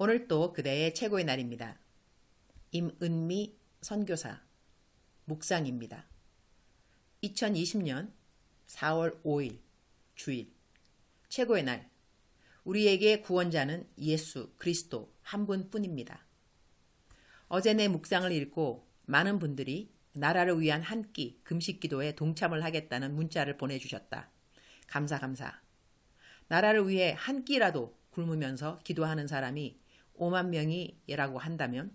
오늘 또 그대의 최고의 날입니다. 임은미 선교사 묵상입니다. 2020년 4월 5일 주일 최고의 날 우리에게 구원자는 예수 그리스도 한 분뿐입니다. 어제 내 묵상을 읽고 많은 분들이 나라를 위한 한 끼 금식 기도에 동참을 하겠다는 문자를 보내주셨다. 감사 감사. 나라를 위해 한 끼라도 굶으면서 기도하는 사람이 5만 명이라고 한다면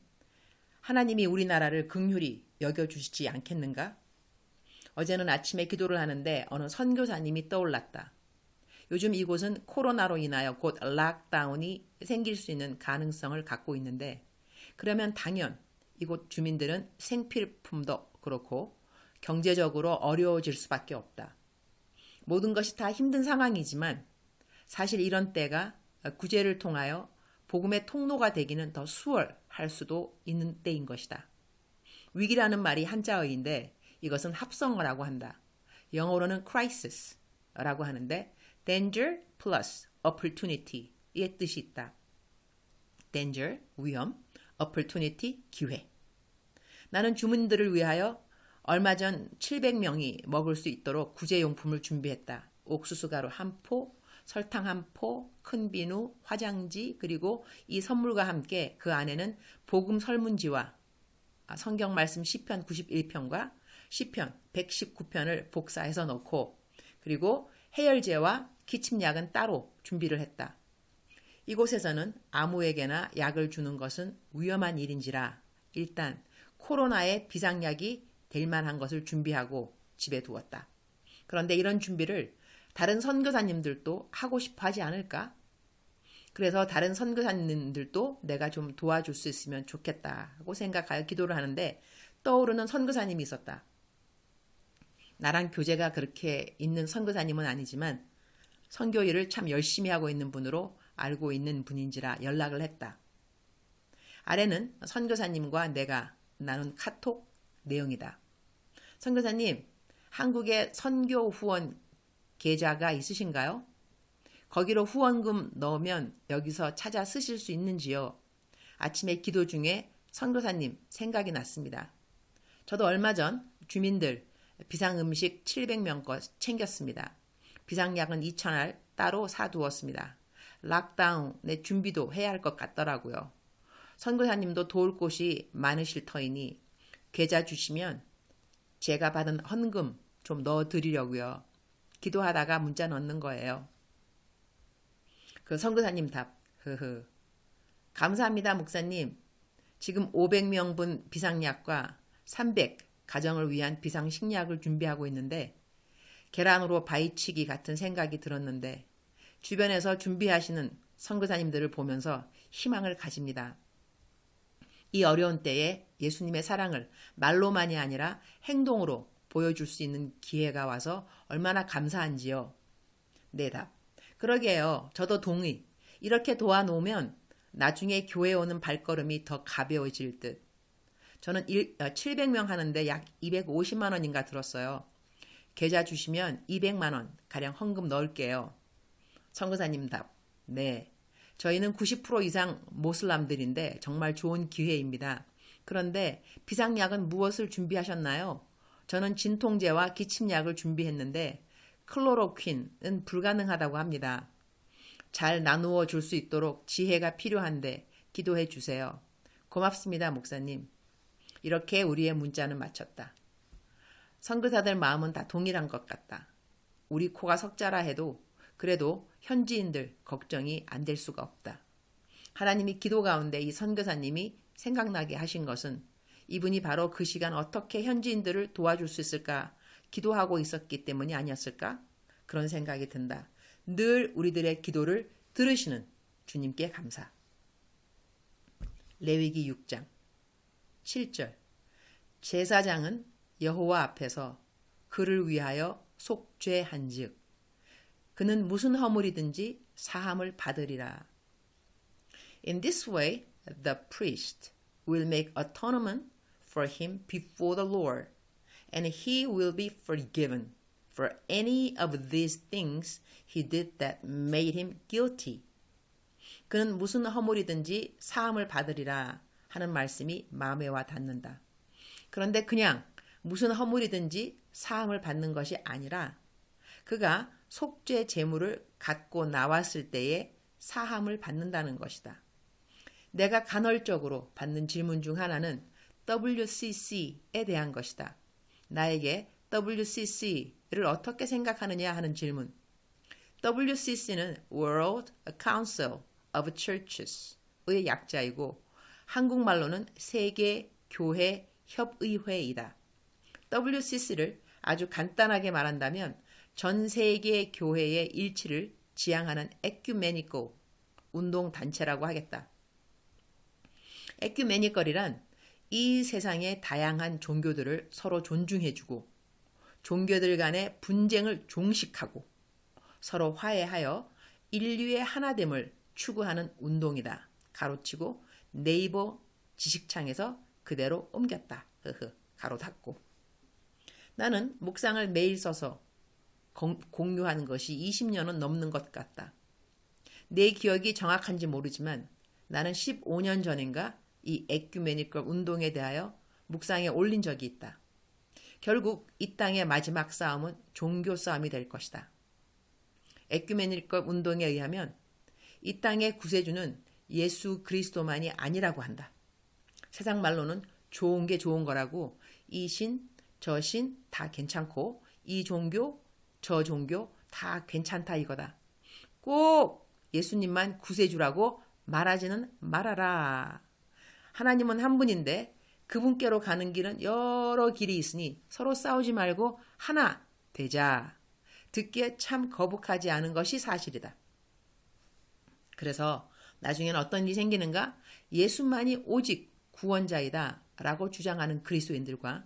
하나님이 우리나라를 극률히 여겨주시지 않겠는가? 어제는 아침에 기도를 하는데 어느 선교사님이 떠올랐다. 요즘 이곳은 코로나로 인하여 곧 락다운이 생길 수 있는 가능성을 갖고 있는데 그러면 당연 이곳 주민들은 생필품도 그렇고 경제적으로 어려워질 수밖에 없다. 모든 것이 다 힘든 상황이지만 사실 이런 때가 구제를 통하여 복음의 통로가 되기는 더 수월할 수도 있는 때인 것이다. 위기라는 말이 한자어인데 이것은 합성어라고 한다. 영어로는 crisis라고 하는데 danger plus opportunity의 뜻이 있다. danger 위험, opportunity 기회. 나는 주민들을 위하여 얼마 전 700명이 먹을 수 있도록 구제용품을 준비했다. 옥수수 가루 한 포, 설탕 한 포, 큰 비누, 화장지, 그리고 이 선물과 함께 그 안에는 복음 설문지와 성경 말씀 10편 91편과 10편 119편을 복사해서 넣고 그리고 해열제와 기침약은 따로 준비를 했다. 이곳에서는 아무에게나 약을 주는 것은 위험한 일인지라 일단 코로나의 비상약이 될 만한 것을 준비하고 집에 두었다. 그런데 이런 준비를 다른 선교사님들도 하고 싶어 하지 않을까? 그래서 다른 선교사님들도 내가 좀 도와줄 수 있으면 좋겠다고 생각하여 기도를 하는데 떠오르는 선교사님이 있었다. 나랑 교제가 그렇게 있는 선교사님은 아니지만 선교 일을 참 열심히 하고 있는 분으로 알고 있는 분인지라 연락을 했다. 아래는 선교사님과 내가 나눈 카톡 내용이다. 선교사님, 한국에 선교 후원 계좌가 있으신가요? 거기로 후원금 넣으면 여기서 찾아 쓰실 수 있는지요? 아침에 기도 중에 선교사님 생각이 났습니다. 저도 얼마 전 주민들 비상 음식 700명 것 챙겼습니다. 비상약은 2,000알 따로 사두었습니다. 락다운의 준비도 해야 할 것 같더라고요. 선교사님도 도울 곳이 많으실 터이니 계좌 주시면 제가 받은 헌금 좀 넣어 드리려고요. 기도하다가 문자 넣는 거예요. 그 선교사님 답. 흐흐. 감사합니다, 목사님. 지금 500명분 비상약과 300 가정을 위한 비상식약을 준비하고 있는데 계란으로 바위치기 같은 생각이 들었는데 주변에서 준비하시는 선교사님들을 보면서 희망을 가집니다. 이 어려운 때에 예수님의 사랑을 말로만이 아니라 행동으로 보여줄 수 있는 기회가 와서 얼마나 감사한지요. 네 답. 그러게요. 저도 동의. 이렇게 도와놓으면 나중에 교회 오는 발걸음이 더 가벼워질 듯. 저는 700명 어, 하는데 약 250만 원인가 들었어요. 계좌 주시면 200만 원 가량 헌금 넣을게요. 선교사님 답. 네. 저희는 90% 이상 모슬람들인데 정말 좋은 기회입니다. 그런데 비상약은 무엇을 준비하셨나요? 저는 진통제와 기침약을 준비했는데 클로로퀸은 불가능하다고 합니다. 잘 나누어 줄 수 있도록 지혜가 필요한데 기도해 주세요. 고맙습니다, 목사님. 이렇게 우리의 문자는 마쳤다. 선교사들 마음은 다 동일한 것 같다. 우리 코가 석자라 해도 그래도 현지인들 걱정이 안 될 수가 없다. 하나님이 기도 가운데 이 선교사님이 생각나게 하신 것은 이분이 바로 그 시간 어떻게 현지인들을 도와줄 수 있을까 기도하고 있었기 때문이 아니었을까? 그런 생각이 든다. 늘 우리들의 기도를 들으시는 주님께 감사. 레위기 6장 7절 제사장은 여호와 앞에서 그를 위하여 속죄한즉 그는 무슨 허물이든지 사함을 받으리라. In this way the priest will make atonement for him before the Lord, and he will be forgiven for any of these things he did that made him guilty. 그는 무슨 허물이든지 사함을 받으리라 하는 말씀이 마음에 와 닿는다. 그런데 그냥 무슨 허물이든지 사함을 받는 것이 아니라 그가 속죄 제물을 갖고 나왔을 때에 사함을 받는다는 것이다. 내가 간헐적으로 받는 질문 중 하나는 WCC에 대한 것이다. 나에게 WCC를 어떻게 생각하느냐 하는 질문. WCC는 World Council of Churches의 약자이고 한국말로는 세계 교회 협의회이다. WCC를 아주 간단하게 말한다면 전 세계 교회의 일치를 지향하는 에큐메니코 운동 단체라고 하겠다. 에큐메니컬이란 이 세상의 다양한 종교들을 서로 존중해주고 종교들 간의 분쟁을 종식하고 서로 화해하여 인류의 하나됨을 추구하는 운동이다. 가로치고 네이버 지식창에서 그대로 옮겼다. 흐흐. 가로 닫고. 나는 묵상을 매일 써서 공유하는 것이 20년은 넘는 것 같다. 내 기억이 정확한지 모르지만 나는 15년 전인가 이 에큐메니컬 운동에 대하여 묵상에 올린 적이 있다. 결국 이 땅의 마지막 싸움은 종교 싸움이 될 것이다. 에큐메니컬 운동에 의하면 이 땅의 구세주는 예수 그리스도만이 아니라고 한다. 세상 말로는 좋은 게 좋은 거라고 이 신, 저 신 다 괜찮고 이 종교, 저 종교 다 괜찮다 이거다. 꼭 예수님만 구세주라고 말하지는 말아라. 하나님은 한 분인데 그분께로 가는 길은 여러 길이 있으니 서로 싸우지 말고 하나 되자. 듣기에 참 거북하지 않은 것이 사실이다. 그래서 나중에는 어떤 일이 생기는가? 예수만이 오직 구원자이다. 라고 주장하는 그리스도인들과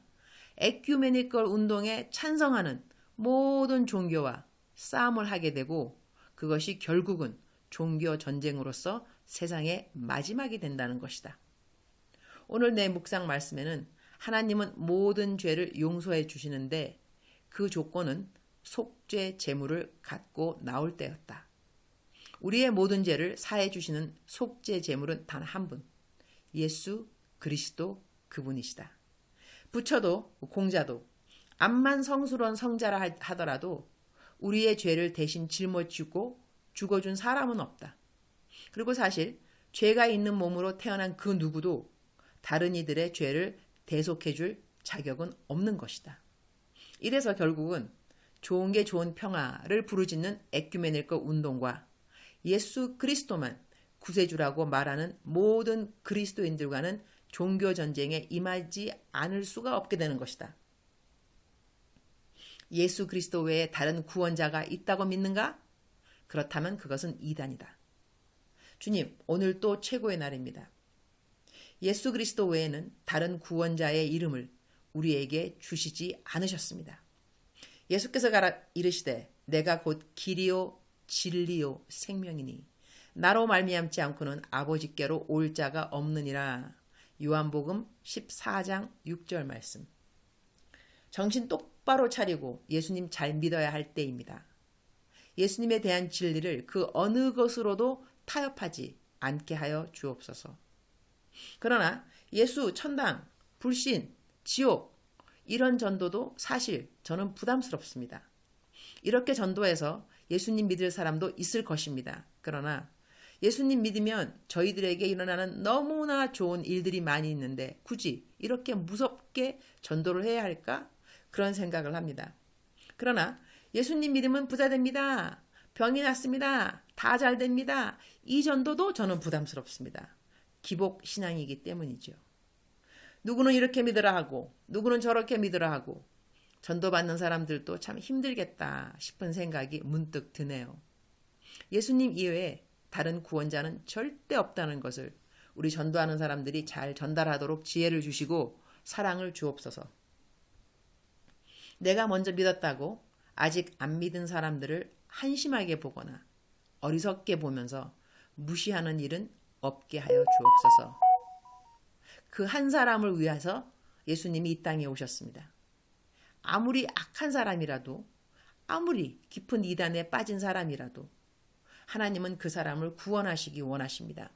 에큐메니컬 운동에 찬성하는 모든 종교와 싸움을 하게 되고 그것이 결국은 종교 전쟁으로서 세상의 마지막이 된다는 것이다. 오늘 내 묵상 말씀에는 하나님은 모든 죄를 용서해 주시는데 그 조건은 속죄 제물을 갖고 나올 때였다. 우리의 모든 죄를 사해 주시는 속죄 제물은 단 한 분. 예수 그리스도 그분이시다. 부처도 공자도 암만 성스러운 성자라 하더라도 우리의 죄를 대신 짊어지고 죽어준 사람은 없다. 그리고 사실 죄가 있는 몸으로 태어난 그 누구도 다른 이들의 죄를 대속해 줄 자격은 없는 것이다. 이래서 결국은 좋은 게 좋은 평화를 부르짖는 에큐메닐거 운동과 예수 그리스도만 구세주라고 말하는 모든 그리스도인들과는 종교 전쟁에 임하지 않을 수가 없게 되는 것이다. 예수 그리스도 외에 다른 구원자가 있다고 믿는가? 그렇다면 그것은 이단이다. 주님, 오늘 또 최고의 날입니다. 예수 그리스도 외에는 다른 구원자의 이름을 우리에게 주시지 않으셨습니다. 예수께서 가라 이르시되 내가 곧 길이요 진리요 생명이니 나로 말미암지 않고는 아버지께로 올 자가 없느니라. 요한복음 14장 6절 말씀. 정신 똑바로 차리고 예수님 잘 믿어야 할 때입니다. 예수님에 대한 진리를 그 어느 것으로도 타협하지 않게 하여 주옵소서. 그러나 예수, 천당, 불신, 지옥, 이런 전도도 사실 저는 부담스럽습니다. 이렇게 전도해서 예수님 믿을 사람도 있을 것입니다. 그러나 예수님 믿으면 저희들에게 일어나는 너무나 좋은 일들이 많이 있는데 굳이 이렇게 무섭게 전도를 해야 할까? 그런 생각을 합니다. 그러나 예수님 믿으면 부자 됩니다. 병이 났습니다. 다 잘 됩니다. 이 전도도 저는 부담스럽습니다. 기복 신앙이기 때문이죠. 누구는 이렇게 믿으라 하고, 누구는 저렇게 믿으라 하고, 전도받는 사람들도 참 힘들겠다 싶은 생각이 문득 드네요. 예수님 이외에 다른 구원자는 절대 없다는 것을 우리 전도하는 사람들이 잘 전달하도록 지혜를 주시고 사랑을 주옵소서. 내가 먼저 믿었다고 아직 안 믿은 사람들을 한심하게 보거나 어리석게 보면서 무시하는 일은 없게 하여 주옵소서. 그 한 사람을 위해서 예수님이 이 땅에 오셨습니다. 아무리 악한 사람이라도, 아무리 깊은 이단에 빠진 사람이라도, 하나님은 그 사람을 구원하시기 원하십니다.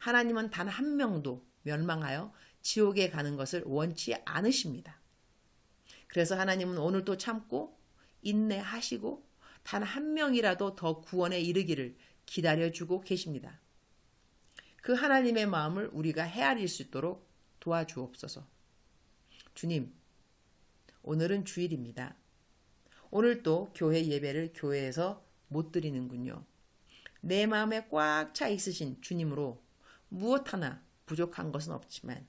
하나님은 단 한 명도 멸망하여 지옥에 가는 것을 원치 않으십니다. 그래서 하나님은 오늘도 참고 인내하시고 단 한 명이라도 더 구원에 이르기를 기다려주고 계십니다. 그 하나님의 마음을 우리가 헤아릴 수 있도록 도와주옵소서. 주님, 오늘은 주일입니다. 오늘 또 교회 예배를 교회에서 못 드리는군요. 내 마음에 꽉 차 있으신 주님으로 무엇 하나 부족한 것은 없지만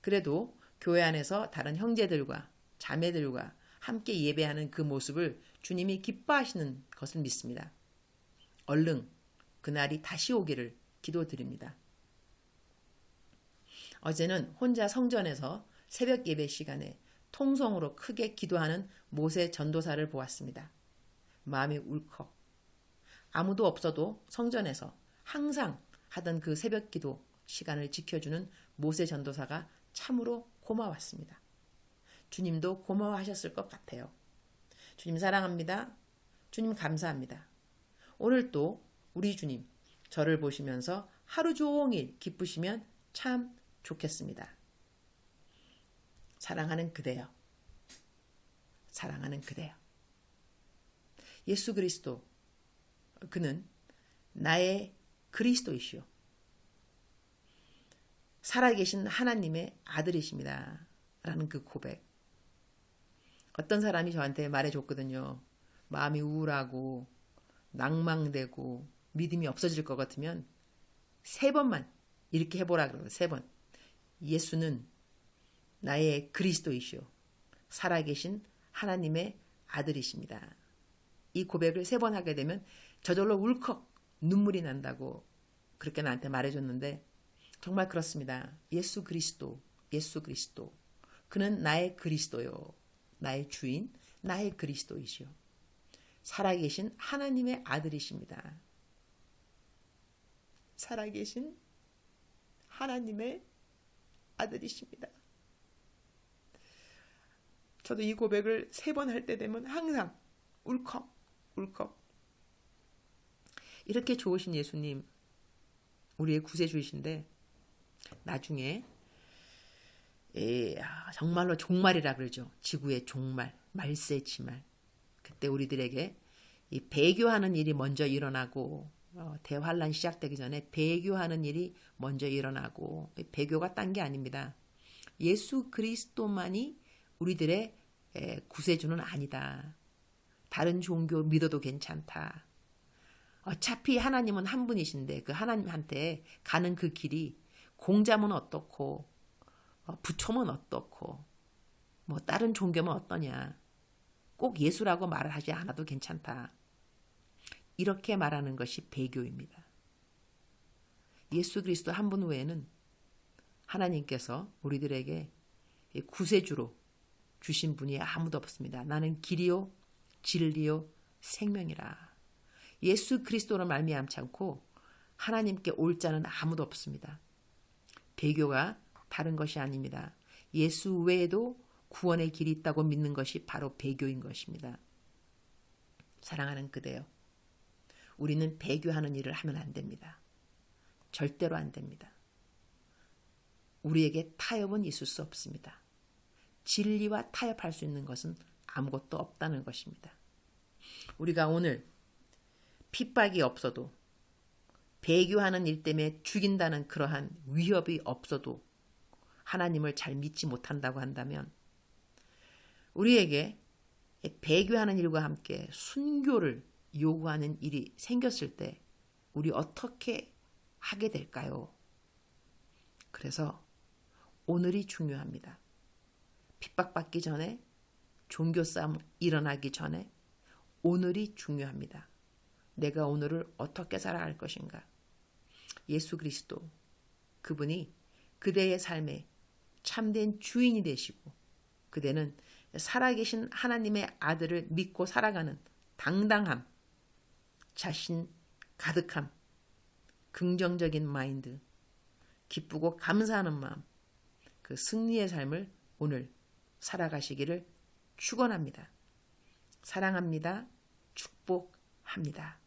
그래도 교회 안에서 다른 형제들과 자매들과 함께 예배하는 그 모습을 주님이 기뻐하시는 것을 믿습니다. 얼른 그날이 다시 오기를 기도드립니다. 어제는 혼자 성전에서 새벽 예배 시간에 통성으로 크게 기도하는 모세 전도사를 보았습니다. 마음이 울컥. 아무도 없어도 성전에서 항상 하던 그 새벽 기도 시간을 지켜주는 모세 전도사가 참으로 고마웠습니다. 주님도 고마워하셨을 것 같아요. 주님 사랑합니다. 주님 감사합니다. 오늘 또 우리 주님 저를 보시면서 하루 종일 기쁘시면 참 좋겠습니다. 사랑하는 그대여. 사랑하는 그대여. 예수 그리스도 그는 나의 그리스도이시오. 살아계신 하나님의 아들이십니다. 라는 그 고백. 어떤 사람이 저한테 말해줬거든요. 마음이 우울하고 낭망되고 믿음이 없어질 것 같으면 세 번만 이렇게 해보라 그러고 세 번. 예수는 나의 그리스도이시오. 살아계신 하나님의 아들이십니다. 이 고백을 세 번 하게 되면 저절로 울컥 눈물이 난다고 그렇게 나한테 말해줬는데 정말 그렇습니다. 예수 그리스도, 예수 그리스도. 그는 나의 그리스도요. 나의 주인, 나의 그리스도이시오. 살아계신 하나님의 아들이십니다. 살아계신 하나님의 아들이십니다. 저도 이 고백을 세 번 할 때 되면 항상 울컥, 울컥. 이렇게 좋으신 예수님, 우리의 구세주이신데, 나중에, 에, 정말로 종말이라 그러죠. 지구의 종말, 말세지말. 그때 우리들에게 이 배교하는 일이 먼저 일어나고, 어, 대환란 시작되기 전에 배교하는 일이 먼저 일어나고 배교가 딴 게 아닙니다. 예수 그리스도만이 우리들의 구세주는 아니다. 다른 종교 믿어도 괜찮다. 어차피 하나님은 한 분이신데 그 하나님한테 가는 그 길이 공자면 어떻고 어, 부처면 어떻고 뭐 다른 종교면 어떠냐. 꼭 예수라고 말을 하지 않아도 괜찮다. 이렇게 말하는 것이 배교입니다. 예수 그리스도 한 분 외에는 하나님께서 우리들에게 구세주로 주신 분이 아무도 없습니다. 나는 길이요 진리요 생명이라. 예수 그리스도를 말미암지 않고 하나님께 올 자는 아무도 없습니다. 배교가 다른 것이 아닙니다. 예수 외에도 구원의 길이 있다고 믿는 것이 바로 배교인 것입니다. 사랑하는 그대요. 우리는 배교하는 일을 하면 안 됩니다. 절대로 안 됩니다. 우리에게 타협은 있을 수 없습니다. 진리와 타협할 수 있는 것은 아무것도 없다는 것입니다. 우리가 오늘 핍박이 없어도 배교하는 일 때문에 죽인다는 그러한 위협이 없어도 하나님을 잘 믿지 못한다고 한다면 우리에게 배교하는 일과 함께 순교를 요구하는 일이 생겼을 때 우리 어떻게 하게 될까요? 그래서 오늘이 중요합니다. 핍박받기 전에 종교 싸움 일어나기 전에 오늘이 중요합니다. 내가 오늘을 어떻게 살아갈 것인가? 예수 그리스도 그분이 그대의 삶에 참된 주인이 되시고 그대는 살아계신 하나님의 아들을 믿고 살아가는 당당함, 자신 가득함, 긍정적인 마인드, 기쁘고 감사하는 마음, 그 승리의 삶을 오늘 살아가시기를 축원합니다. 사랑합니다. 축복합니다.